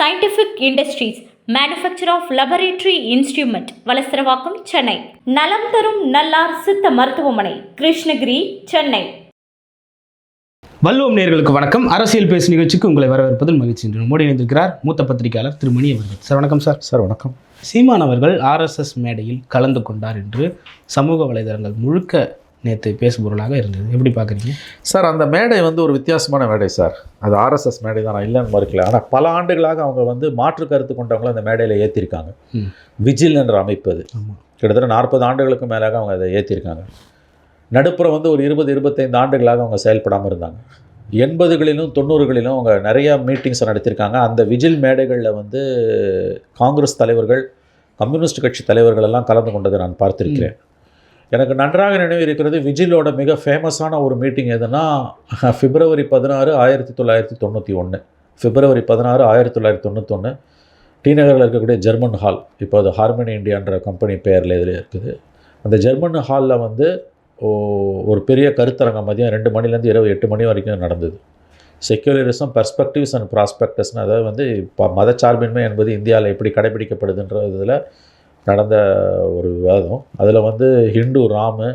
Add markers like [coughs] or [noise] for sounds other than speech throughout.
Scientific industries manufacture of laboratory instrument Valasaravakkam Chennai. நலம் தரும் நல்லார் சித்த மருத்துவமனை கிருஷ்ணகிரி சென்னை. வல்லுவம் நேர்களுக்கு வணக்கம். அரசியல் பேசு நிகழ்ச்சிக்கு உங்களை வரவேற்பதில் மகிழ்ச்சி என்று மோடி இணைந்திருக்கிறார் மூத்த பத்திரிகையாளர் திரு மணி அவர்கள். சார் வணக்கம் சார். சார் வணக்கம். சீமான் அவர்கள் ஆர்எஸ்எஸ் மேடையில் கலந்து கொண்டார் என்று சமூக வலைதளங்கள் முழுக்க நேற்று பேசுபொருளாக இருந்தது. எப்படி பார்க்குறீங்க? சார் அந்த மேடை வந்து ஒரு வித்தியாசமான மேடை சார். அது ஆர்எஸ்எஸ் மேடை தான் நான் இல்லைன்னு மறுக்கல. ஆனால் பல ஆண்டுகளாக அவங்க வந்து மாற்று கருத்து கொண்டவங்களை அந்த மேடையில் ஏற்றிருக்காங்க. விஜில் என்ற அமைப்பு அது. கிட்டத்தட்ட நாற்பது ஆண்டுகளுக்கு மேலாக அவங்க அதை ஏற்றிருக்காங்க நடுப்புற வந்து ஒரு இருபது இருபத்தைந்து ஆண்டுகளாக அவங்க செயல்படாமல் இருந்தாங்க. எண்பதுகளிலும் தொண்ணூறுகளிலும் அவங்க நிறைய மீட்டிங்ஸ் நடத்தியிருக்காங்க அந்த விஜில் மேடைகளில் வந்து காங்கிரஸ் தலைவர்கள் கம்யூனிஸ்ட் கட்சி தலைவர்கள் எல்லாம் கலந்து கொண்டதை நான் பார்த்திருக்கிறேன். எனக்கு நன்றாக நினைவு இருக்கிறது விஜிலோட மிக ஃபேமஸான ஒரு மீட்டிங் எதுனா பிப்ரவரி பதினாறு ஆயிரத்தி தொள்ளாயிரத்தி தொண்ணூற்றி ஒன்று பிப்ரவரி பதினாறு ஆயிரத்தி தொள்ளாயிரத்தி தொண்ணூற்றொன்று டி நகரில் இருக்கக்கூடிய ஜெர்மன் ஹால் இப்போ அது ஹார்மனி இந்தியான்ற கம்பெனி பேரில் இதில் இருக்குது. அந்த ஜெர்மன் ஹாலில் வந்து ஓ- ஒரு பெரிய கருத்தரங்கம் மதியம் ரெண்டு மணிலேருந்து இரவு எட்டு மணி வரைக்கும் நடந்தது. செக்யூலரிசம் பெர்ஸ்பெக்டிவ்ஸ் அண்ட் ப்ராஸ்பெக்டஸ்னு அதாவது வந்து இப்போ மதச்சார்பின்மை என்பது இந்தியாவில் எப்படி கடைபிடிக்கப்படுதுன்ற இதில் நடந்த ஒரு விவாதம். அதில் வந்து ஹிந்து ராமு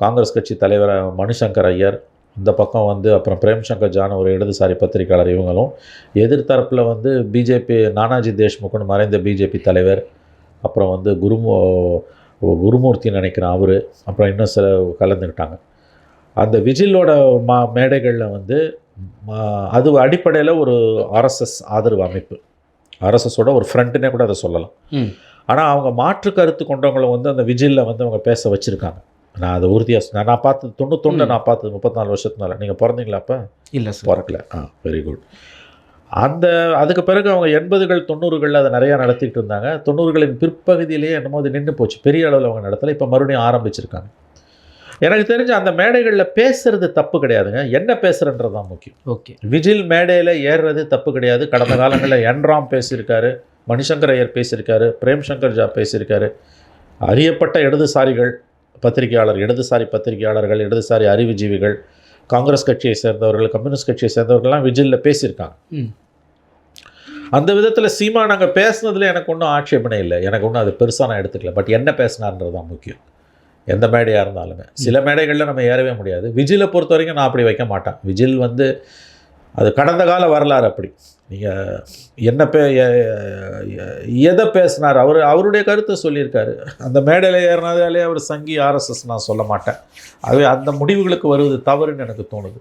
காங்கிரஸ் கட்சி தலைவர் மணிசங்கர் ஐயர் இந்த பக்கம் வந்து அப்புறம் பிரேம்சங்கர் ஜான் ஒரு இடதுசாரி பத்திரிகையாளர் இவங்களும் எதிர்த்தரப்பில் வந்து பிஜேபி நானாஜி தேஷ்முக்னு மறைந்த பிஜேபி தலைவர் அப்புறம் வந்து குருமு குருமூர்த்தி நினைக்கிறேன் அவர் அப்புறம் இன்னும் சில கலந்துக்கிட்டாங்க. அந்த விஜிலோட மா மேடைகளில் வந்து அது அடிப்படையில் ஒரு ஆர்எஸ்எஸ் ஆதரவு அமைப்பு. ஆர்எஸ்எஸோட ஒரு ஃப்ரண்ட்டுனே கூட அதை சொல்லலாம். ஆனால் அவங்க மாற்று கருத்து கொண்டவங்களை வந்து அந்த விஜிலில் வந்து அவங்க பேச வச்சுருக்காங்க. நான் அதை உறுதியாக சொன்னேன் நான் பார்த்தது தொண்ணூத்தொன்று. நான் பார்த்தது முப்பத்தினாலு வருஷத்துனால. நீங்கள் பிறந்தீங்களா அப்போ? இல்லை பிறக்கல. ஆ வெரி குட் அந்த அதுக்கு பிறகு அவங்க எண்பதுகள் தொண்ணூறுகளில் அதை நிறையா நடத்திட்டு இருந்தாங்க. தொண்ணூறுகளின் பிற்பகுதியிலேயே என்னமோ அது நின்று போச்சு. பெரிய அளவில் அவங்க நடத்தலை. இப்போ மறுபடியும் ஆரம்பிச்சிருக்காங்க. எனக்கு தெரிஞ்ச அந்த மேடைகளில் பேசுறது தப்பு கிடையாதுங்க. என்ன பேசுகிறன்றது தான் முக்கியம். ஓகே. விஜில் மேடையில் ஏறுறது தப்பு கிடையாது. கடந்த காலங்களில் என்ராம் பேசியிருக்காரு. மணிசங்கர் ஐயர் பேசியிருக்காரு பிரேம்சங்கர் ஜா பேசியிருக்காரு. அறியப்பட்ட இடதுசாரிகள் பத்திரிகையாளர் இடதுசாரி பத்திரிகையாளர்கள் இடதுசாரி அறிவுஜீவிகள் காங்கிரஸ் கட்சியை சேர்ந்தவர்கள் கம்யூனிஸ்ட் கட்சியை சேர்ந்தவர்கள்லாம் விஜிலில் பேசியிருக்காங்க. அந்த விதத்தில் சீமா நாங்கள் பேசுனதில் எனக்கு ஒன்றும் ஆட்சேபனை இல்லை. எனக்கு ஒன்றும் அது பெருசாக நான் எடுத்துக்கல. பட் என்ன பேசினார்ன்றது தான் முக்கியம். எந்த மேடையாக இருந்தாலுமே. சில மேடைகளில் நம்ம ஏறவே முடியாது. விஜிலை பொறுத்த வரைக்கும் நான் அப்படி வைக்க மாட்டேன். விஜில் வந்து அது கடந்த கால வரலாறு அப்படி. நீங்கள் என்ன பே எதை பேசினார்? அவர் அவருடைய கருத்தை சொல்லியிருக்காரு. அந்த மேடையில் ஏறினதாலே அவர் சங்கி ஆர்எஸ்எஸ் நான் சொல்ல மாட்டேன். அது அந்த முடிவுகளுக்கு வருவது தவறுன்னு எனக்கு தோணுது.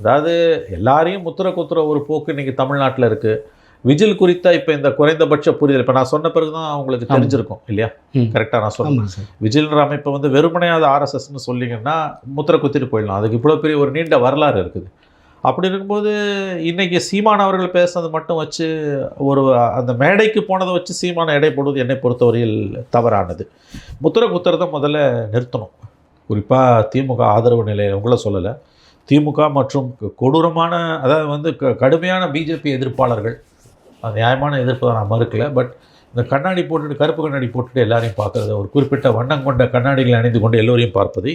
அதாவது எல்லாரையும் முத்திர குத்துற ஒரு போக்கு இன்றைக்கி தமிழ்நாட்டில் இருக்குது விஜில் குறித்த இப்போ இந்த குறைந்தபட்ச புரிதல் இப்போ நான் சொன்ன பிறகு தான் அவங்களுக்கு. தெரிஞ்சிருக்கும் இல்லையா? கரெக்டாக நான் சொன்னேன். விஜில்ன்ற அமைப்பை வந்து வெறுமனையாத ஆர்எஸ்எஸ்னு சொல்லிங்கன்னா முத்திர குத்திட்டு போயிடலாம். அதுக்கு இவ்வளோ பெரிய ஒரு நீண்ட வரலாறு இருக்குது. அப்படி இருக்கும்போது இன்றைக்கி சீமான் அவர்கள் பேசுனது மட்டும் வச்சு ஒரு அந்த மேடைக்கு போனதை வச்சு சீமான எடை போடுவது என்னை பொறுத்தவரையில் தவறானது. முத்திர குத்துறதை முதல்ல நிறுத்தணும். குறிப்பாக திமுக ஆதரவு நிலையில் உங்களை சொல்லலை. திமுக மற்றும் கொடூரமான அதாவது வந்து க கடுமையான பிஜேபி எதிர்ப்பாளர்கள். அது நியாயமான எதிர்ப்பு தான் நான் மறுக்கல. பட் இந்த கண்ணாடி போட்டுட்டு கருப்பு கண்ணாடி போட்டுட்டு எல்லாரையும் பார்க்குறது ஒரு குறிப்பிட்ட வண்ணம் கொண்ட கண்ணாடிகளை அணிந்து கொண்டு எல்லோரையும் பார்ப்பதை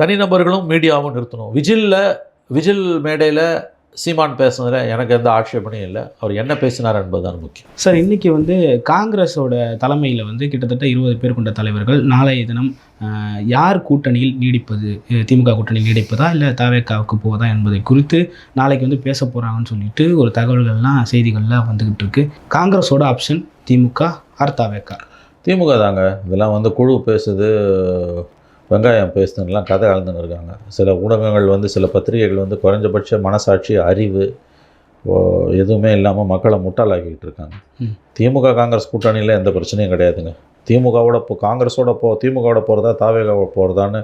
தனிநபர்களும் மீடியாவும் நிறுத்தணும். விஜிலில் விஜில் மேடையில் சீமான் பேசுனதில் எனக்கு எந்த ஆட்சேபனையும் இல்லை. அவர் என்ன பேசினார் என்பதுதான் முக்கியம். சார் இன்னைக்கு வந்து காங்கிரஸோட தலைமையில் வந்து கிட்டத்தட்ட இருபது பேர் கொண்ட தலைவர்கள் நாளைய தினம் யார் கூட்டணியில் நீடிப்பது திமுக கூட்டணியில் நீடிப்பதா இல்லை தாவேக்காவுக்கு போவதா என்பதை குறித்து நாளைக்கு வந்து பேச போகிறாங்கன்னு சொல்லிட்டு ஒரு தகவல்கள்லாம் செய்திகள்லாம் வந்துக்கிட்டு இருக்கு. காங்கிரஸோட ஆப்ஷன் திமுக ஆர் தாவேக்கா? திமுக தாங்க. இதெல்லாம் வந்து குழு பேசுது வெங்காயம் பேசுதுன்னெலாம் கதை கலந்துன்னு இருக்காங்க. சில ஊடகங்கள் வந்து சில பத்திரிகைகள் வந்து குறைஞ்சபட்ச மனசாட்சி அறிவு எதுவுமே இல்லாமல் மக்களை முட்டாளாக்கிட்டு இருக்காங்க. திமுக காங்கிரஸ் கூட்டணியில் எந்த பிரச்சனையும் கிடையாதுங்க. திமுகவோட போ காங்கிரஸோட போ திமுகவோட போகிறதா தாவேகாவோட போகிறதான்னு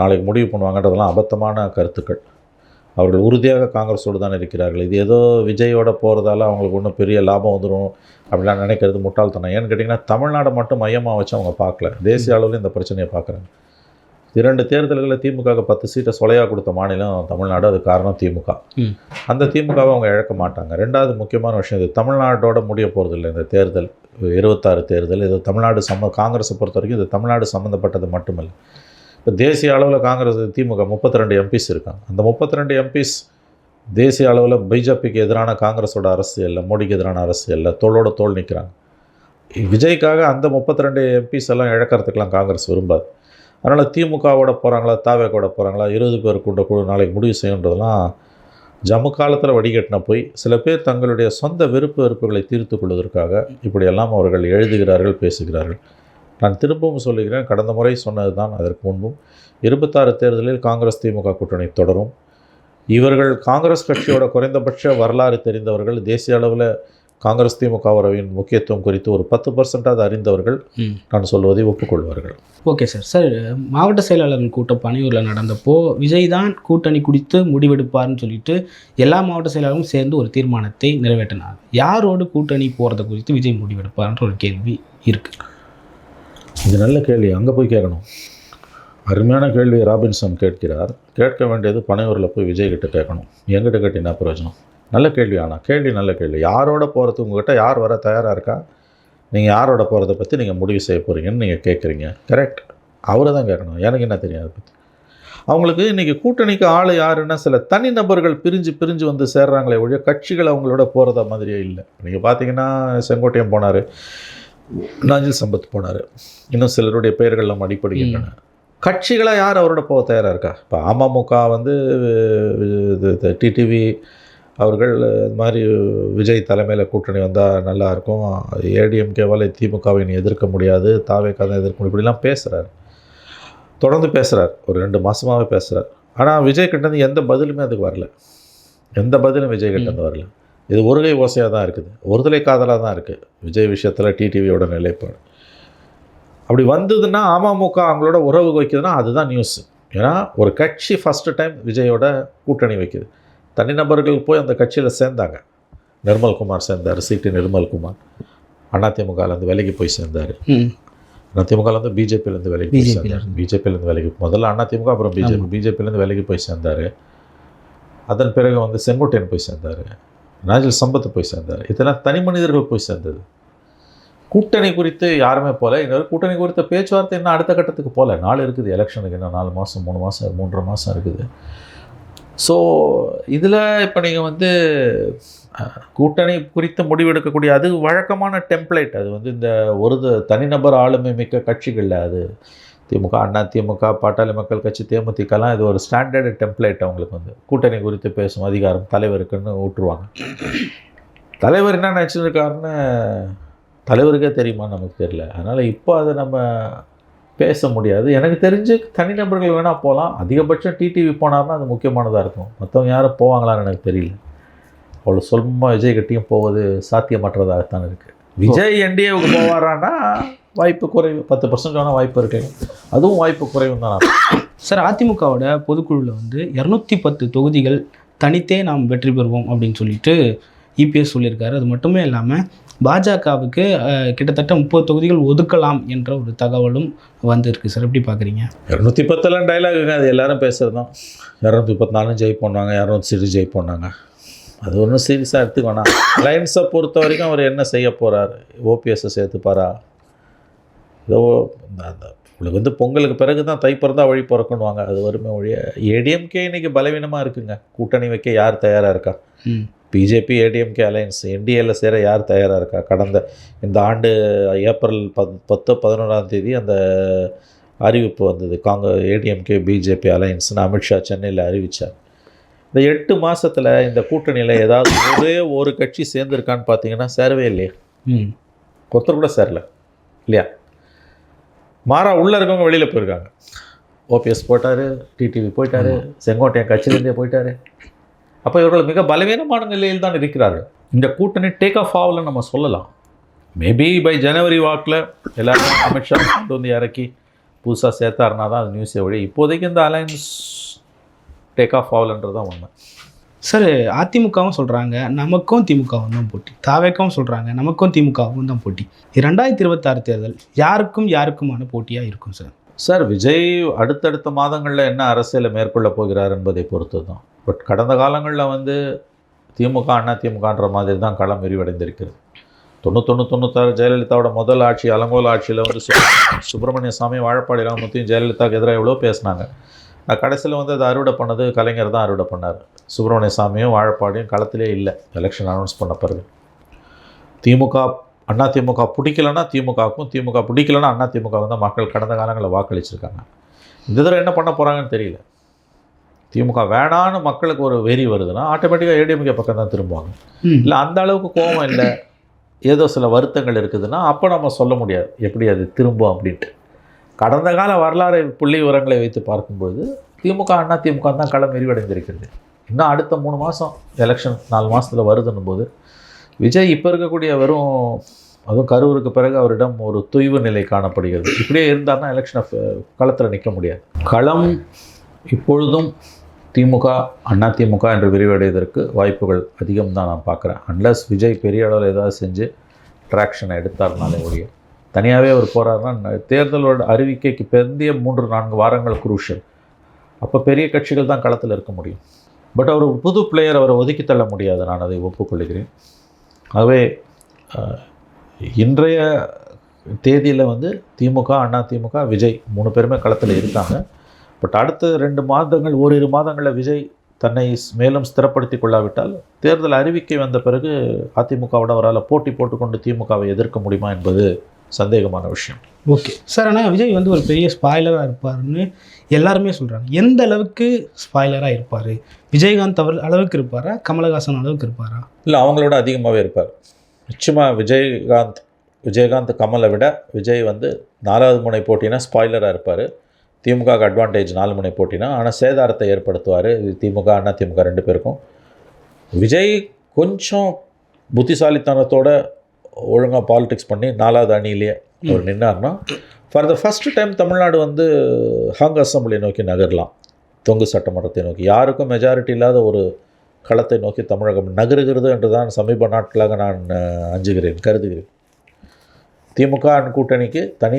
நாளைக்கு முடிவு பண்ணுவாங்கன்றதெல்லாம் அபத்தமான கருத்துக்கள். அவர்கள் உறுதியாக காங்கிரஸோடு தான் இருக்கிறார்கள். இது ஏதோ விஜயோட போகிறதால அவங்களுக்கு ஒன்றும் பெரிய லாபம் வந்துடும் அப்படிலாம் நினைக்கிறது முட்டாள்தனம். ஏன்னு கேட்டிங்கன்னா தமிழ்நாடை மட்டும் மையமாக வச்சு அவங்க பார்க்கல. தேசிய அளவில் இந்த பிரச்சனையை பார்க்குறாங்க. இரண்டு தேர்தல்களில் திமுகவுக்கு பத்து சீட்டை சொலையாக கொடுத்த மாநிலம் தமிழ்நாடு அது காரணம் திமுக. அந்த திமுகவை அவங்க இழக்க மாட்டாங்க. ரெண்டாவது முக்கியமான விஷயம் இது. தமிழ்நாட்டோட முடிய போகிறதில்ல இந்த தேர்தல். இருபத்தாறு தேர்தல். இது தமிழ்நாடு சம்ம காங்கிரஸை பொறுத்த வரைக்கும் இது தமிழ்நாடு சம்மந்தப்பட்டது மட்டுமல்ல. இப்போ தேசிய அளவில் காங்கிரஸ் திமுக முப்பத்தி ரெண்டு எம்பிஸ் இருக்காங்க. அந்த முப்பத்தி ரெண்டு எம்பிஸ் தேசிய அளவில் பிஜேபிக்கு எதிரான காங்கிரஸோட அரசியலில் மோடிக்கு எதிரான அரசியலில் தோளோட தோள் நிற்கிறாங்க விஜய்க்காக அந்த முப்பத்தி ரெண்டு எம்பிஸ் எல்லாம் இழக்கிறதுக்கெல்லாம் காங்கிரஸ் விரும்பாது. அதனால் திமுகவோட போகிறாங்களா தாவேக்கோட போகிறாங்களா இருபது பேர் கொண்ட குழு நாளைக்கு முடிவு செய்யுன்றதெல்லாம் ஜம்மு காலத்தில் வடிகட்டின போய். சில பேர் தங்களுடைய சொந்த விருப்பு வெறுப்புகளை தீர்த்து கொள்வதற்காக இப்படியெல்லாம் அவர்கள் எழுதுகிறார்கள் பேசுகிறார்கள். நான் திரும்பவும் சொல்லுகிறேன் கடந்த முறை சொன்னது தான் அதற்கு முன்பும். இருபத்தாறு தேர்தலில் காங்கிரஸ் திமுக கூட்டணி தொடரும். இவர்கள் காங்கிரஸ் கட்சியோட குறைந்தபட்ச வரலாறு தெரிந்தவர்கள் தேசிய அளவில் காங்கிரஸ் திமுக உறவின் முக்கியத்துவம் குறித்து ஒரு பத்து பர்சன்டாவது அறிந்தவர்கள் நான் சொல்வதை ஒப்புக்கொள்வார்கள். Okay sir. சார் மாவட்ட செயலாளர்கள் கூட்டம் பனையூரில் நடந்தப்போ விஜய் தான் கூட்டணி குறித்து முடிவெடுப்பார்னு சொல்லிட்டு எல்லா மாவட்ட செயலாளரும் சேர்ந்து ஒரு தீர்மானத்தை நிறைவேற்றினார். யாரோடு கூட்டணி போகிறத குறித்து விஜய் முடிவெடுப்பார்ன்ற ஒரு கேள்வி இருக்குது இது நல்ல கேள்வி. அங்கே போய் கேட்கணும். அருமையான கேள்வியை ராபின்சன் கேட்கிறார். கேட்க வேண்டியது பனையூரில் போய் விஜய் கிட்ட கேட்கணும். எங்கிட்ட கேட்டினா பிரயோஜனம். நல்ல கேள்வி ஆனால் கேள்வி நல்ல கேள்வி. யாரோட போகிறது உங்ககிட்ட யார் வர தயாராக இருக்கா? நீங்கள் யாரோட போகிறத பற்றி நீங்கள் முடிவு செய்ய போகிறீங்கன்னு நீங்கள் கேட்குறீங்க கரெக்ட் அவரை தான் கேட்கணும். எனக்கு என்ன தெரியும் அதை பற்றி அவங்களுக்கு இன்றைக்கி கூட்டணிக்கு ஆள் யாருன்னா சில தனிநபர்கள் பிரிஞ்சு பிரிஞ்சு வந்து சேர்றாங்களே ஒழிய கட்சிகள் அவங்களோட போகிறத மாதிரியே இல்லை. நீங்கள் பார்த்தீங்கன்னா செங்கோட்டையன் போனார். நாஞ்சில் சம்பத் போனார். இன்னும் சிலருடைய பெயர்கள் நம்ம அடிப்படுகின்றன கட்சிகளாக யார் அவரோட போக தயாராக இருக்கா? இப்போ அமமுக வந்து டிடிவி அவர்கள் இது மாதிரி விஜய் தலைமையில் கூட்டணி வந்தால் நல்லாயிருக்கும் ஏடிஎம்கேவால் திமுகவை நீ எதிர்க்க முடியாது தாவேக்கா தான் எதிர்க்க முடியும் இப்படிலாம் பேசுகிறார் தொடர்ந்து பேசுகிறார் ஒரு ரெண்டு மாதமாகவே பேசுகிறார் ஆனால் விஜய் கிட்டேருந்து எந்த பதிலுமே அதுக்கு வரல. எந்த பதிலும் விஜய் கிட்டேருந்து வரல. இது ஒருகை ஓசையாக தான் இருக்குது. ஒருதலை காதலாக தான் இருக்குது விஜய் விஷயத்தில் டிடிவியோட நிலைப்பாடு. அப்படி வந்ததுன்னா அமமுக அவங்களோட உறவு வைக்குதுன்னா அதுதான் நியூஸ் ஏன்னா ஒரு கட்சி ஃபஸ்ட்டு டைம் விஜயோட கூட்டணி வைக்குது. தனிநபர்கள் போய் அந்த கட்சியில் சேர்ந்தாங்க. நிர்மல்குமார் சேர்ந்தார் சிடி நிர்மல்குமார் அதிமுகலேருந்து விலைக்கு போய் சேர்ந்தார். அதிமுகலேருந்து பிஜேபியிலேருந்து விலைக்கு போய் சேர்ந்தார். பிஜேபியிலேருந்து விலைக்கு முதல்ல அதிமுக அப்புறம் பிஜேபி பிஜேபியிலேருந்து விலைக்கு போய் சேர்ந்தார். அதன் பிறகு வந்து செங்கோட்டையன் போய் சேர்ந்தார். நாஜில் சம்பத் போய் சேர்ந்தார். இதெல்லாம் தனி மனிதர்கள் போய் சேர்ந்தது. கூட்டணி குறித்து யாருமே போல. இன்னொரு கூட்டணி குறித்த பேச்சுவார்த்தை இன்னும் அடுத்த கட்டத்துக்கு போகல நாள் இருக்குது எலெக்ஷனுக்கு இன்னும் நாலு மாதம் மூணு மாதம் மூன்றரை மாதம் இருக்குது. ஸோ இதில் இப்போ நீங்கள் வந்து கூட்டணி குறித்து முடிவெடுக்கக்கூடிய அது வழக்கமான டெம்ப்ளேட் அது வந்து இந்த ஒரு தனிநபர் ஆளுமை மிக்க கட்சிகளில் அது. திமுக அண்ணா திமுக பாட்டாளி மக்கள் கட்சி தேமுதிகலாம் இது ஒரு ஸ்டாண்டர்டு டெம்ப்ளேட் அவங்களுக்கு வந்து. கூட்டணி குறித்து பேசும் அதிகாரம் தலைவருக்குன்னு ஊற்றுவாங்க தலைவர் என்ன நினச்சிருக்காருன்னு தலைவருக்கே தெரியுமா நமக்கு தெரியல. அதனால் இப்போ அதை நம்ம பேச முடியாது. எனக்கு தெரிஞ்சு தனிநபர்கள் வேணால் போகலாம் அதிகபட்சம் டிடிவி போனார்னா அது முக்கியமானதாக இருக்கும். மற்றவங்க யாரும் போவாங்களான்னு எனக்கு தெரியல. அவ்வளோ சொல்பமாக விஜய் கிட்டேயும் போவது சாத்தியமற்றதாகத்தான் இருக்குது விஜய் என்டிஏவுக்கு போவாரான்னா வாய்ப்பு குறைவு. பத்து பர்சன்ட் வேணால் வாய்ப்பு இருக்கு. அதுவும் வாய்ப்பு குறைவு தான் சார் அதிமுகவோட பொதுக்குழுவில் வந்து இரநூத்தி பத்து தொகுதிகள் தனித்தே நாம் வெற்றி பெறுவோம் அப்படின்னு சொல்லிட்டு இபிஎஸ் சொல்லியிருக்காரு. அது மட்டுமே இல்லாமல் பாஜகவுக்கு கிட்டத்தட்ட முப்பது தொகுதிகள் ஒதுக்கலாம் என்ற ஒரு தகவலும் வந்திருக்கு. சார் எப்படி பார்க்குறீங்க? இரநூத்தி பத்தெல்லாம் டைலாகுங்க அது எல்லாரும் பேசுகிறது தான். இரநூத்தி பத்தினாலும் ஜெய் பண்ணாங்க இரநூத்தி சிறு ஜெய் பண்ணாங்க அது ஒன்றும் சீரியஸாக எடுத்துக்க வேணாம் அலையன்ஸை பொறுத்த வரைக்கும் அவர் என்ன செய்ய போகிறார் ஓபிஎஸ்ஸை சேர்த்துப்பாரா? ஏதோ அந்த உங்களுக்கு வந்து பொங்கலுக்கு பிறகு தான் தை பிறந்தா வழி பிறக்கணுவாங்க அது வருமே ஒழிய ஏடிஎம்கே இன்னைக்கு பலவீனமாக இருக்குங்க. கூட்டணி வைக்க யார் தயாராக இருக்கா? பிஜேபி ஏடிஎம்கே அலையன்ஸ் என்டிஏல சேர யார் தயாராக இருக்கா? கடந்த இந்த ஆண்டு ஏப்ரல் பத் பத்து பதினோராம் தேதி அந்த அறிவிப்பு வந்தது. காங்க ஏடிஎம்கே பிஜேபி அலையன்ஸ்னு அமித்ஷா சென்னையில் அறிவித்தார் இந்த எட்டு மாசத்துல இந்த கூட்டணியில் ஏதாவது ஒரே ஒரு கட்சி சேர்ந்துருக்கான்னு பார்த்தீங்கன்னா சேரவே இல்லையே. ம். ஒருத்தர் கூட சேரல. இல்லையா? மாறா உள்ளே இருக்கவங்க வெளியில் போயிருக்காங்க. ஓபிஎஸ் போட்டார் டிடிவி போயிட்டாரு செங்கோட்டையன் கட்சியிலேருந்தே போயிட்டாரு. அப்போ இவர்கள் மிக பலவீனமான நிலையில் தான் இருக்கிறார்கள். இந்த கூட்டணி டேக் ஆஃப் ஆகலன்னு நம்ம சொல்லலாம். மேபி பை ஜனவரி வாக்கில் எல்லாரும் அமித்ஷா கொண்டு வந்து இறக்கி புதுசாக சேர்த்தாருனா தான் அது நியூஸே வழி இப்போதைக்கு இந்த அலையன்ஸ் டேக் ஆஃப் ஆகலன்றது தான் உண்மை. சார் அதிமுகவும் சொல்கிறாங்க நமக்கும் திமுகவும் தான் போட்டி. தாவேக்கவும் சொல்கிறாங்க நமக்கும் திமுகவும் தான் போட்டி. ரெண்டாயிரத்தி இருபத்தாறு தேர்தல் யாருக்கும் யாருக்குமான போட்டியாக இருக்கும் சார்? சார் விஜய் அடுத்தடுத்த மாதங்களில் என்ன அரசியலை மேற்கொள்ள போகிறார் என்பதை பொறுத்து தான் பட் கடந்த காலங்களில் வந்து திமுக அண்ணா திமுகன்ற மாதிரி தான் களம் விரிவடைந்திருக்கிறது. தொண்ணூத்தொன்று தொண்ணூத்தாறு ஜெயலலிதாவோட முதல் ஆட்சி அலங்கோல ஆட்சியில் வந்து சுப்பிரமணிய சாமி வாழப்பாடி ராமத்தையும் ஜெயலலிதாவுக்கு எதிராக எவ்வளோ பேசினாங்க. கடைசியில் வந்து அதை அறுவடை பண்ணது கலைஞர் தான் அறுவடை பண்ணார். சுப்பிரமணிய சாமியும் வாழப்பாடியும் களத்திலே இல்லை. எலெக்ஷன் அனௌன்ஸ் பண்ண பிறகு. திமுக அண்ணா திமுக பிடிக்கலன்னா திமுகவுக்கும் திமுக பிடிக்கலன்னா அண்ணா திமுகவும் தான் மக்கள் கடந்த காலங்களில் வாக்களிச்சிருக்காங்க. இந்த தடவை என்ன பண்ண போகிறாங்கன்னு தெரியல. திமுக வேணான்னு மக்களுக்கு ஒரு வெறி வருதுன்னா ஆட்டோமேட்டிக்காக ஏடிஎம்கே பக்கம் தான் திரும்புவாங்க. இல்லை அந்த அளவுக்கு கோபம் இல்லை. ஏதோ சில வருத்தங்கள் இருக்குதுன்னா அப்போ நம்ம சொல்ல முடியாது. எப்படி அது திரும்பும் அப்படின்ட்டு. கடந்த கால வரலாறு புள்ளி விவரங்களை வைத்து பார்க்கும்போது திமுக அண்ணா திமுக தான் களம் விரிவடைந்திருக்கிறது. இன்னும் அடுத்த மூணு மாதம் எலெக்ஷன் நாலு மாதத்தில் வருதுன்னும் போது விஜய் இப்போ இருக்கக்கூடிய வெறும் அதுவும் கரூருக்கு பிறகு அவரிடம் ஒரு தொய்வு நிலை காணப்படுகிறது. இப்படியே இருந்தார்னா எலெக்ஷனை களத்தில் நிற்க முடியாது. களம் இப்பொழுதும் திமுக அண்ணா திமுக என்று விரிவடைவதற்கு வாய்ப்புகள் அதிகம் தான் நான் பார்க்குறேன். அன்லஸ் விஜய் பெரிய அளவில் ஏதாவது செஞ்சு ட்ராக்ஷனை எடுத்தார்னாலே ஒழிய தனியாகவே அவர் போகிறாருன்னா தேர்தலோட அறிவிக்கைக்கு பிந்தைய மூன்று நான்கு வாரங்கள் குரூஷியல் அப்போ பெரிய கட்சிகள் தான் களத்தில் இருக்க முடியும். பட் அவர் புது பிளேயர் அவரை ஒதுக்கி தள்ள முடியாது நான் அதை ஒப்புக்கொள்கிறேன். ஆகவே இன்றைய தேதியில் வந்து திமுக அண்ணா திமுக விஜய் மூணு பேருமே களத்தில் இருக்காங்க. பட் அடுத்த ரெண்டு மாதங்கள் ஓரிரு மாதங்களில் விஜய் தன்னை ஸ்- மேலும் ஸ்திரப்படுத்தி கொள்ளாவிட்டால் தேர்தல் அறிவிக்கை வந்த பிறகு அதிமுகவோட அவரால் போட்டி போட்டுக்கொண்டு திமுகவை எதிர்க்க முடியுமா என்பது சந்தேகமான விஷயம். ஓகே. சார் ஆனால் விஜய் வந்து ஒரு பெரிய ஸ்பாய்லராக இருப்பாருன்னு எல்லாருமே சொல்கிறாங்க எந்த அளவுக்கு ஸ்பாய்லராக இருப்பார்? விஜயகாந்த் அவர் அளவுக்கு இருப்பாரா? கமலஹாசன் அளவுக்கு இருப்பாரா? இல்லை அவங்களோட அதிகமாகவே இருப்பார். நிச்சயமாக விஜயகாந்த் விஜயகாந்த் கமலை விட விஜய் வந்து நாலாவது முனை போட்டினா ஸ்பாய்லராக இருப்பார். திமுகவுக்கு அட்வான்டேஜ் நாலு முனை போட்டினா ஆனால் சேதாரத்தை ஏற்படுத்துவார். இது திமுக அண்ணா திமுக ரெண்டு பேருக்கும். விஜய் கொஞ்சம் புத்திசாலித்தனத்தோட ஒழுங்காக பாலிடிக்ஸ் பண்ணி நாலாவது அணியிலேயே அவர் நின்னார்னா for the first time Tamil Nadu வந்து ஹங் அசம்பிளி நோக்கி நகரலாம். தொங்கு சட்டமன்றத்தை நோக்கி. யாருக்கும் மெஜாரிட்டி இல்லாத ஒரு களத்தை நோக்கி தமிழகம் நகருகிறது என்று தான் சமீப நாட்களாக நான் அஞ்சுகிறேன் கருதுகிறேன். திமுக கூட்டணிக்கு தனி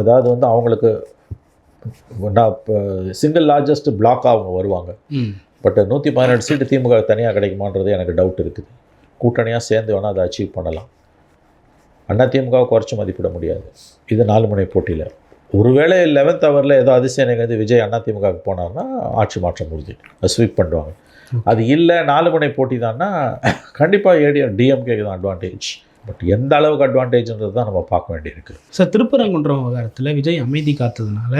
அதாவது வந்து அவங்களுக்கு நான் இப்போ சிங்கிள் லார்ஜஸ்ட் பிளாக்காக அவங்க வருவாங்க. பட் நூற்றி பதினெட்டு சீட்டு திமுக தனியாக கிடைக்குமான்றது எனக்கு டவுட் இருக்குது. கூட்டணியாக சேர்ந்து வேணால் அதை அச்சீவ் பண்ணலாம். அண்ணா திமுகவை குறைச்சி மதிப்பிட முடியாது. இது நாலு முனை போட்டியில். ஒருவேளை லெவன்த் ஹவரில் ஏதோ அதிசயம் நிகழ்ந்து விஜய் அண்ணா திமுகவுக்கு போனார்னா ஆட்சி மாற்றம் உறுதி. அதை ஸ்வீப் பண்ணுவாங்க அது இல்லை நாலு முனை போட்டி தான்னா கண்டிப்பாக ஏடிஎம் டிஎம்கேக்கு தான் அட்வான்டேஜ் பட் எந்த அளவுக்கு அட்வான்டேஜ்ன்றது தான் நம்ம பார்க்க வேண்டியிருக்கு. சார் திருப்பரங்குன்றம் விவகாரத்தில் விஜய் அமைதி காத்ததுனால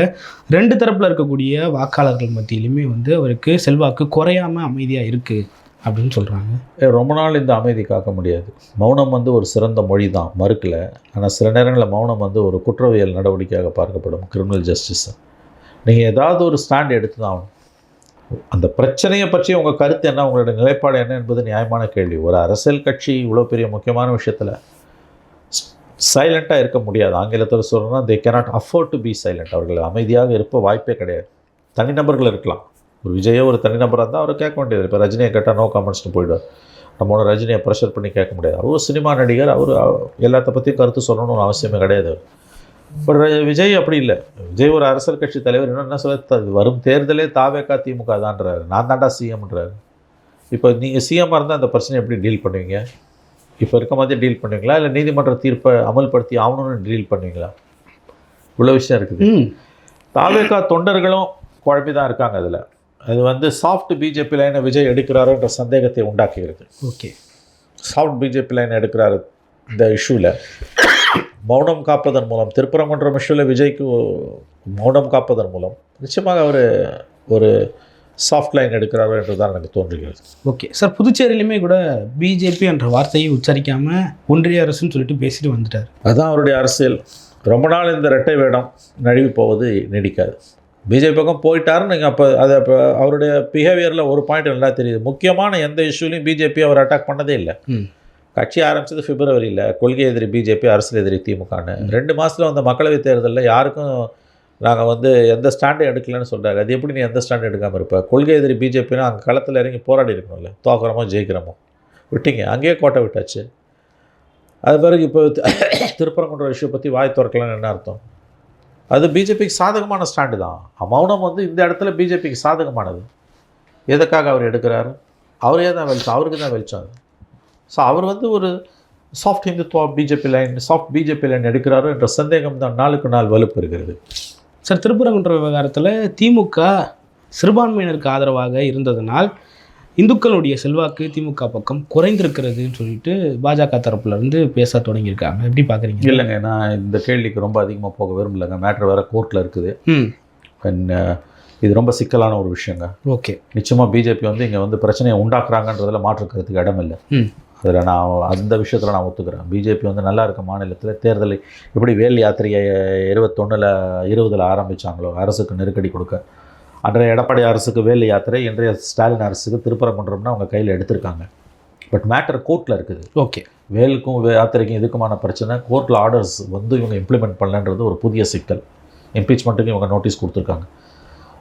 ரெண்டு தரப்பில் இருக்கக்கூடிய வாக்காளர்கள் மத்தியிலுமே வந்து அவருக்கு செல்வாக்கு குறையாம அமைதியாக இருக்குது அப்படின்னு சொல்கிறாங்க ஏ, ரொம்ப நாள் இந்த அமைதி காக்க முடியாது. மௌனம் வந்து ஒரு சிறந்த மொழி தான் மறுக்கல. ஆனால் சில நேரங்களில் மௌனம் வந்து ஒரு குற்றவியல் நடவடிக்கையாக பார்க்கப்படும் கிரிமினல் ஜஸ்டிஸ் நீங்கள் ஏதாவது ஒரு ஸ்டாண்ட் எடுத்து தான் ஆகணும். அந்த பிரச்சனையை பற்றி உங்கள் கருத்து என்ன? உங்களோட நிலைப்பாடு என்ன என்பது நியாயமான கேள்வி. ஒரு அரசியல் கட்சி இவ்வளோ பெரிய முக்கியமான விஷயத்தில் சைலண்ட்டாக இருக்க முடியாது. ஆங்கிலத்தில் சொல்லணும்னா they cannot afford to be silent அவர்கள் அமைதியாக இருப்ப வாய்ப்பே கிடையாது. தனிநபர்கள் இருக்கலாம். ஒரு விஜயோ ஒரு தனிநபராக இருந்தால் அவர் கேட்க வேண்டியது இப்போ ரஜினியை கேட்டால் நோ கமெண்ட்ஸ்னு போயிடுவார். நம்ம ஒன்றும் ரஜினியை ப்ரெஷர் பண்ணி கேட்க முடியாது. அவர் சினிமா நடிகர் அவர் எல்லாத்த பற்றியும் கருத்து சொல்லணும்னு அவசியமே கிடையாது. பட் விஜய் அப்படி இல்லை. விஜய் ஒரு அரசியல் கட்சி தலைவர் இன்னும் என்ன சொல்ல வரும் தேர்தலே தாவேக்கா திமுக தான்றாரு நான் தாண்டா சிஎம்ன்றாரு இப்போ நீங்கள் சிஎம்மாக இருந்தால் அந்த பிரச்சனை எப்படி டீல் பண்ணுவீங்க? இப்போ இருக்க மாதிரி டீல் பண்ணுவீங்களா? இல்லை நீதிமன்ற தீர்ப்பை அமல்படுத்தி ஆகணும்னு டீல் பண்ணுவீங்களா? இவ்வளோ விஷயம் இருக்குது. தாவேக்கா தொண்டர்களும் குழப்பி தான் இருக்காங்க அதில். அது வந்து சாஃப்ட் பிஜேபி லைனை விஜய் எடுக்கிறாருன்ற சந்தேகத்தை உண்டாக்குகிறது. ஓகே சாஃப்ட் பிஜேபி லைன் எடுக்கிறாரு இந்த இஷ்யூவில் மௌனம் காப்பதன் மூலம் திருப்பரங்குன்றம் இஷ்யூவில் விஜய்க்கு மௌனம் காப்பதன் மூலம் நிச்சயமாக அவர் ஒரு சாஃப்ட் லைன் எடுக்கிறாரோ என்று தான் எனக்கு தோன்றுகிறது. ஓகே சார் புதுச்சேரியிலுமே கூட பிஜேபி என்ற வார்த்தையை உச்சரிக்காமல் ஒன்றிய அரசுன்னு சொல்லிட்டு பேசிட்டு வந்துட்டார். அதுதான் அவருடைய அரசியல். ரொம்ப நாள் இந்த இரட்டை வேடம் நழுவி போவது நீடிக்காது. பிஜேபி பக்கம் போயிட்டாருன்னு நீங்கள் அப்போ அது அப்போ அவருடைய பிஹேவியரில் ஒரு பாயிண்ட் நல்லா தெரியுது. முக்கியமான எந்த இஷ்யூலையும் பிஜேபி அவர் அட்டாக் பண்ணதே இல்லை. கட்சி ஆரம்பிச்சது பிப்ரவரியில் கொள்கை எதிரி பிஜேபி அரசியல் எதிரி திமுகன்னு. ரெண்டு மாதத்தில் வந்த மக்களவைத் தேர்தலில் யாருக்கும் நாங்கள் வந்து எந்த ஸ்டாண்டும் எடுக்கலன்னு சொல்கிறாரு அது எப்படி நீ எந்த ஸ்டாண்டும் எடுக்காமல் இருப்ப? கொள்கை எதிரி பிஜேபினா அங்கே களத்தில் இறங்கி போராடி இருக்கணும்ல. தோக்குறமோ ஜெயிக்கிறோமோ. விட்டீங்க. அங்கேயே கோட்டை விட்டாச்சு. அது பிறகு இப்போ [coughs] திருப்பரங்குன்ற விஷயம் பற்றி வாய் திறக்கலன்னு என்ன அர்த்தம்? அது பிஜேபிக்கு சாதகமான ஸ்டாண்டு தான். மௌனம் வந்து இந்த இடத்துல பிஜேபிக்கு சாதகமானது. எதுக்காக அவர் எடுக்கிறாரு? அவரே தான் வெளிச்சம் அவருக்கு தான் வெளிச்சம் ஸோ அவர் வந்து ஒரு soft Hindutva BJP line soft BJP line எடுக்கிறாரோ என்ற சந்தேகம் தான் நாளுக்கு நாள் வலுப்பெறுகிறது சார் திருப்பரங்குன்ற விவகாரத்தில் திமுக சிறுபான்மையினருக்கு ஆதரவாக இருந்ததனால் இந்துக்களுடைய செல்வாக்கு திமுக பக்கம் குறைந்திருக்கிறதுன்னு சொல்லிட்டு பாஜக தரப்புல இருந்து பேச தொடங்கியிருக்காங்க. எப்படி பார்க்குறீங்க இல்லைங்க நான் இந்த கேள்விக்கு ரொம்ப அதிகமாக போக விரும்பலைங்க மேட்ரு வேறு கோர்ட்டில் இருக்குது. இது ரொம்ப சிக்கலான ஒரு விஷயங்க. ஓகே. நிச்சயமாக பிஜேபி வந்து இங்கே வந்து பிரச்சனையை உண்டாக்குறாங்கன்றதில் மாற்றுக்கிறதுக்கு இடம் இல்லை. அதில் நான் அந்த விஷயத்தில் நான் ஒத்துக்கிறேன். பிஜேபி வந்து நல்லா இருக்க மாநிலத்தில் தேர்தலை எப்படி வேல் யாத்திரையை இருபத்தொன்னில் இருபதில் ஆரம்பித்தாங்களோ அரசுக்கு நெருக்கடி கொடுக்க அன்றைய எடப்பாடி அரசுக்கு வேல் யாத்திரை இன்றைய ஸ்டாலின் அரசுக்கு திருப்பரங்குன்றம்னு அவங்க கையில் எடுத்திருக்காங்க. பட் மேட்டர் கோர்ட்டில் இருக்குது. ஓகே. வேலுக்கும் யாத்திரைக்கும் இதுக்குமான பிரச்சனை? கோர்ட்டில் ஆர்டர்ஸ் வந்து இவங்க இம்ப்ளிமெண்ட் பண்ணலன்றது ஒரு புதிய சிக்கல். இம்பீச்மெண்ட்டுக்கு இவங்க நோட்டீஸ் கொடுத்துருக்காங்க.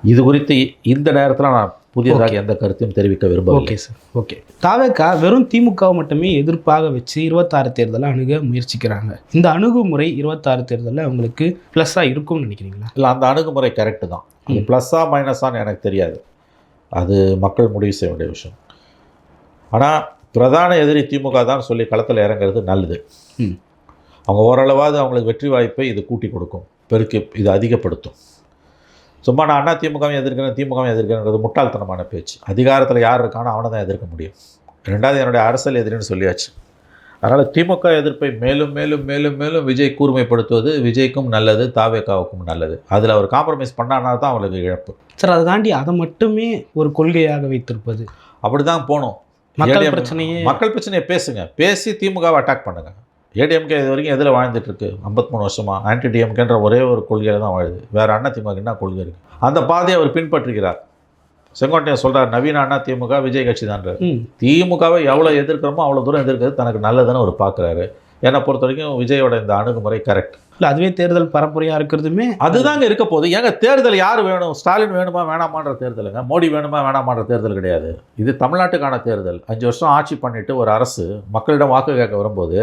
இது குறித்து இந்த நேரத்தில் நான் புதியதாக எந்த கருத்தையும் தெரிவிக்க விரும்பவில்லை. Okay sir okay. தாவேக்கா வெறும் திமுகவை மட்டுமே எதிர்ப்பாக வச்சு இருபத்தாறு தேர்தலை அணுக முயற்சிக்கிறாங்க. இந்த அணுகுமுறை இருபத்தாறு தேர்தலில் அவங்களுக்கு ப்ளஸ்ஸாக இருக்கும்னு நினைக்கிறீங்களா? இல்லை அந்த அணுகுமுறை கரெக்டு தான். அது ப்ளஸ்ஸா மைனஸான்னு எனக்கு தெரியாது. அது மக்கள் முடிவு செய்ய வேண்டிய விஷயம். ஆனால் பிரதான எதிரி திமுக தான் சொல்லி களத்தில் இறங்குறது நல்லது. அவங்க ஓரளவாவது அவங்களுக்கு வெற்றி வாய்ப்பை இது கூட்டி கொடுக்கும் பெருக்கி இது அதிகப்படுத்தும். சும்மா நான் அண்ணா திமுகவும் எதிர்க்கிறேன் திமுகவும் எதிர்க்கிறேன்றது முட்டாள்தனமான பேச்சு. அதிகாரத்தில் யார் இருக்கானோ அவனை தான் எதிர்க்க முடியும். ரெண்டாவது என்னுடைய அரசியல் எதிரின்னு சொல்லியாச்சு. அதனால் திமுக எதிர்ப்பை மேலும் மேலும் மேலும் மேலும் விஜய் கூர்மைப்படுத்துவது விஜய்க்கும் நல்லது தாவேக்காவுக்கும் நல்லது. அதில் அவர் காம்ப்ரமைஸ் பண்ணானா தான் அவங்களுக்கு இழப்பு. சார் அதை தாண்டி அதை மட்டுமே ஒரு கொள்கையாக வைத்திருப்பது. அப்படி தான் போகணும். மக்கள் பிரச்சனையே மக்கள் பிரச்சனையை பேசுங்க. பேசி திமுகவை அட்டாக் பண்ணுங்க. ஏடிஎம்கே இது வரைக்கும் எதில் வாழ்ந்துட்டு இருக்கு? 53 வருஷமா ஆன்டி டிஎம்கேன்ற ஒரே ஒரு கொள்கையில தான் வாழுது. வேற அண்ணா திமுக என்ன கொள்கை இருக்கு? அந்த பாதையை அவர் பின்பற்றுகிறார். செங்கோட்டையன் சொல்றார் நவீன அண்ணா திமுக விஜய் கட்சி ம். திமுகவை எவ்வளோ எதிர்க்கிறோமோ அவ்வளோ தூரம் எதிர்க்கிறது தனக்கு நல்லதுன்னு அவர் பார்க்குறாரு. என்னை பொறுத்த வரைக்கும் விஜயோட இந்த அணுகுமுறை கரெக்ட் இல்லை அதுவே தேர்தல் பரப்புரையாக இருக்கிறதுமே அதுதாங்க இருக்க போகுது. ஏங்க தேர்தல் யார் வேணும்? ஸ்டாலின் வேணுமா வேணாமான்ற தேர்தலுங்க மோடி வேணுமா வேணாமான்ற தேர்தல் கிடையாது. இது தமிழ்நாட்டுக்கான தேர்தல். அஞ்சு வருஷம் ஆட்சி பண்ணிட்டு ஒரு அரசு மக்களிடம் வாக்கு கேட்க வரும்போது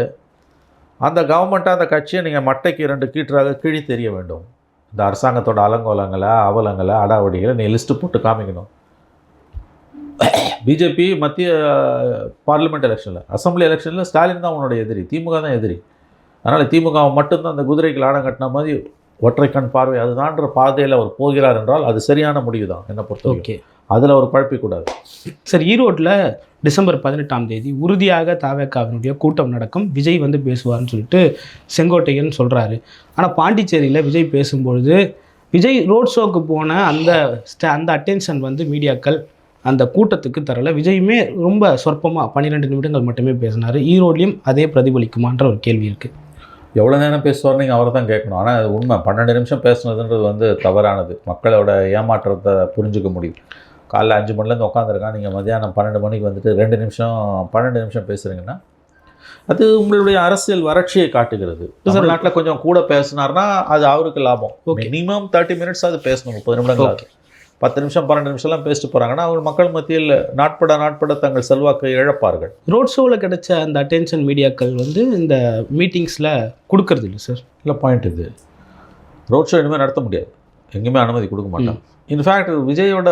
அந்த கவர்மெண்ட்டை அந்த கட்சியை நீங்கள் மட்டைக்கு இரண்டு கீற்றாக கிழி தெரிய வேண்டும். இந்த அரசாங்கத்தோட அலங்கோலங்களை அவலங்களை அடாவடிகளை நீ லிஸ்ட்டு போட்டு காமிக்கணும். பிஜேபி மத்திய பார்லிமெண்ட் எலெக்ஷனில் அசம்பிளி எலெக்ஷனில் ஸ்டாலின் தான் உன்னோட எதிரி திமுக தான் எதிரி. அதனால் திமுக மட்டும்தான் அந்த குதிரைக்கு லாடம் கட்டின மாதிரி ஒற்றை கண் பார்வை அதுதான்ற பாதையில் அவர் போகிறார் என்றால் அது சரியான முடிவு தான் என்னை பொறுத்த ஓகே. அதில் அவர் குழப்பிக்கூடாது சார் ஈரோட்டில் டிசம்பர் பதினெட்டாம் தேதி உறுதியாக தாவேக்காவினுடைய கூட்டம் நடக்கும். விஜய் வந்து பேசுவார்னு சொல்லிட்டு செங்கோட்டையன் சொல்கிறாரு ஆனால் பாண்டிச்சேரியில் விஜய் பேசும்பொழுது விஜய் ரோட் ஷோக்கு போன அந்த அந்த அட்டென்ஷன் வந்து மீடியாக்கள் அந்த கூட்டத்துக்கு தரல. விஜயுமே ரொம்ப சொற்பமாக பன்னிரெண்டு நிமிடங்கள் மட்டுமே பேசினார். ஈரோட்லேயும் அதே பிரதிபலிக்குமான்ற ஒரு கேள்வி இருக்குது எவ்வளோ நேரம் பேசுவார் நீங்கள் அவரை தான் கேட்கணும். ஆனால் அது உண்மை. பன்னெண்டு நிமிஷம் பேசுனதுன்றது வந்து தவறானது. மக்களோட ஏமாற்றத்தை புரிஞ்சுக்க முடியும். காலைல அஞ்சு மணிலேருந்து உட்காந்துருக்கான் நீங்கள் மதியானம் பன்னெண்டு மணிக்கு வந்துட்டு ரெண்டு நிமிஷம் பன்னெண்டு நிமிஷம் பேசுகிறீங்கன்னா அது உங்களுடைய அரசியல் வறட்சியை காட்டுகிறது. தமிழ்நாட்டில் கொஞ்சம் கூட பேசினார்னா அது அவருக்கு லாபம். மினிமம் தேர்ட்டி மினிட்ஸ் அது பேசணும். முப்பது நிமிடங்கள். பத்து நிமிஷம் பன்னெண்டு நிமிஷம்லாம் பேசிட்டு போகிறாங்கன்னா அவங்க மக்கள் மத்தியில் நாட்பட நாட்பட தங்கள் செல்வாக்கை இழப்பார்கள். ரோட் ஷோவில் கிடைச்ச அந்த அட்டென்ஷன் மீடியாக்கள் வந்து இந்த மீட்டிங்ஸில் கொடுக்கறது இல்லை சார் இல்லை பாயிண்ட் இது. ரோட் ஷோ இனிமேல் நடத்த முடியாது. எங்கேயுமே அனுமதி கொடுக்க மாட்டாங்க. இன்ஃபேக்ட் விஜயோட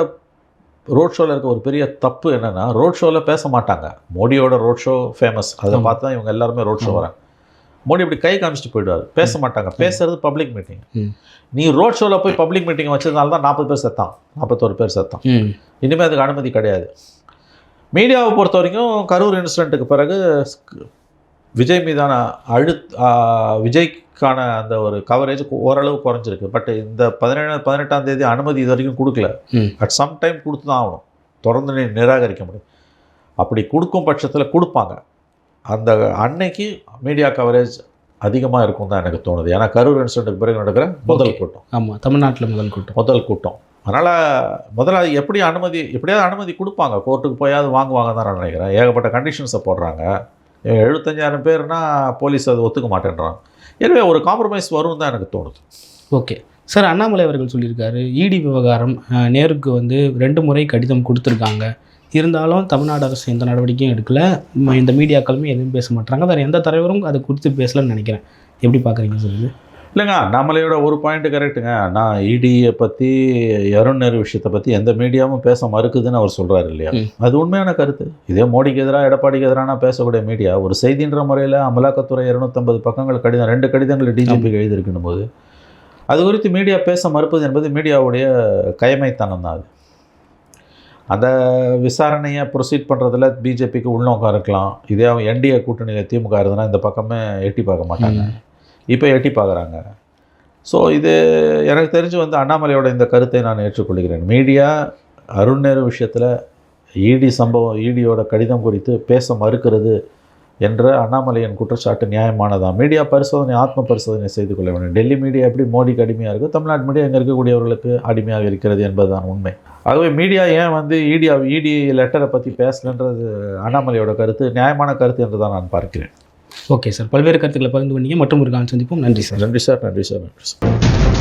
ரோட் ஷோவில் இருக்க ஒரு பெரிய தப்பு என்னென்னா ரோட் ஷோவில் பேச மாட்டாங்க. மோடியோட ரோட் ஷோ ஃபேமஸ் அதை. பார்த்து தான் இவங்க எல்லாருமே ரோட் ஷோ. வராங்க. மோடி இப்படி கை காமிச்சிட்டு போயிடுவார். பேச மாட்டாங்க. பேசுறது பப்ளிக் மீட்டிங். நீ ரோட் ஷோவில் போய் பப்ளிக் மீட்டிங் வச்சதுனால தான் நாற்பது பேர் செத்தான். நாற்பத்தோரு பேர் செத்தான். இனிமேல் அதுக்கு அனுமதி கிடையாது. மீடியாவை பொறுத்த வரைக்கும் கரூர் இன்சிடெண்ட்டுக்கு பிறகு விஜய் மீதான அழு விஜய்க்கான அந்த ஒரு கவரேஜ் ஓரளவு குறைஞ்சிருக்கு. பட் இந்த பதினேழு பதினெட்டாம் தேதி அனுமதி இது வரைக்கும் கொடுக்கல. அட் சம் டைம் கொடுத்து தான் ஆகணும். தொடர்ந்து நீ நிராகரிக்க முடியும். அப்படி கொடுக்கும் பட்சத்தில் கொடுப்பாங்க. அந்த அன்னைக்கு மீடியா கவரேஜ் அதிகமாக இருக்கும் தான் எனக்கு தோணுது. ஏன்னா கரூர் இன்சிடெண்ட்டுக்கு பிறகு நடக்கிற முதல். கூட்டம். ஆமாம் தமிழ்நாட்டில் முதல் கூட்டம். முதல் கூட்டம். அதனால் முதல்ல அது எப்படி அனுமதி எப்படியாவது அனுமதி கொடுப்பாங்க. கோர்ட்டுக்கு போயாவது வாங்குவாங்க தான் நான் நினைக்கிறேன். ஏகப்பட்ட கண்டிஷன்ஸை போடுறாங்க. எழுபத்தஞ்சாயிரம் பேர்னா போலீஸ் அது ஒத்துக்க மாட்டேன்றாங்க. எனவே ஒரு காம்ப்ரமைஸ் வரும் தான் எனக்கு தோணுது. ஓகே. சார் அண்ணாமலை அவர்கள் சொல்லியிருக்காரு இடி விவகாரம் அஹ், நேருக்கு வந்து ரெண்டு முறை கடிதம் கொடுத்துருக்காங்க. இருந்தாலும் தமிழ்நாடு அரசு எந்த நடவடிக்கையும் எடுக்கல. இந்த மீடியாக்களுமே எதுவும் பேச மாட்டாங்க வேறு எந்த தலைவரும் அதை குறித்து பேசலன்னு நினைக்கிறேன். எப்படி பார்க்குறீங்க சொல்லுங்க இல்லைங்க அண்ணாமலையோட ஒரு பாயிண்ட் கரெக்டுங்க நான் இடியை பற்றி அருண் நேரு விஷயத்தை பற்றி எந்த மீடியாவும் பேச மறுக்குதுன்னு அவர் சொல்கிறாரு இல்லையா. அது உண்மையான கருத்து. இதே மோடிக்கு எதிராக எடப்பாடிக்கு எதிரான பேசக்கூடிய மீடியா ஒரு செய்தின்ற முறையில் அமலாக்கத்துறை இரநூத்தம்பது பக்கங்கள் கடிதம் ரெண்டு கடிதங்கள் டிஜிபிக்கு எழுதியிருக்கணும் போது அது குறித்து மீடியா பேச மறுப்பது என்பது மீடியாவுடைய கயமைத்தனம் தான் அது. அந்த விசாரணையை ப்ரொசீட் பண்ணுறதுல பிஜேபிக்கு உள்நோக்கம் இருக்கலாம். இதே அவங்க என்டிஏ கூட்டணியில் திமுக இருந்ததுன்னா இந்த பக்கமே எட்டி பார்க்க மாட்டாங்க. இப்போ எட்டி பார்க்குறாங்க. ஸோ இது எனக்கு தெரிஞ்சு வந்து அண்ணாமலையோட இந்த கருத்தை நான் ஏற்றுக்கொள்கிறேன். மீடியா அருண் நேரு விஷயத்தில் இடி சம்பவம் இடியோட கடிதம் குறித்து பேச மறுக்கிறது என்ற அண்ணாமலையின் குற்றச்சாட்டு நியாயமானதான் மீடியா பரிசோதனை ஆத்ம பரிசோதனை செய்து கொள்ள வேண்டும். டெல்லி மீடியா எப்படி மோடிக்கு அடிமையாக இருக்கோ தமிழ்நாடு மீடியா இங்கே இருக்கக்கூடியவர்களுக்கு அடிமையாக இருக்கிறது என்பதுதான் உண்மை. ஆகவே மீடியா ஏன் வந்து இடி இடி லெட்டரை பற்றி பேசலன்றது அண்ணாமலையோட கருத்து நியாயமான கருத்து என்று தான் நான் பார்க்கிறேன். Okay sir. பல்வேறு கருத்துக்களை பகிர்ந்து பண்ணீங்க மற்றும் ஒரு காலம் சந்திப்போம். நன்றி சார். நன்றி சார் நன்றி சார் நன்றி சார்.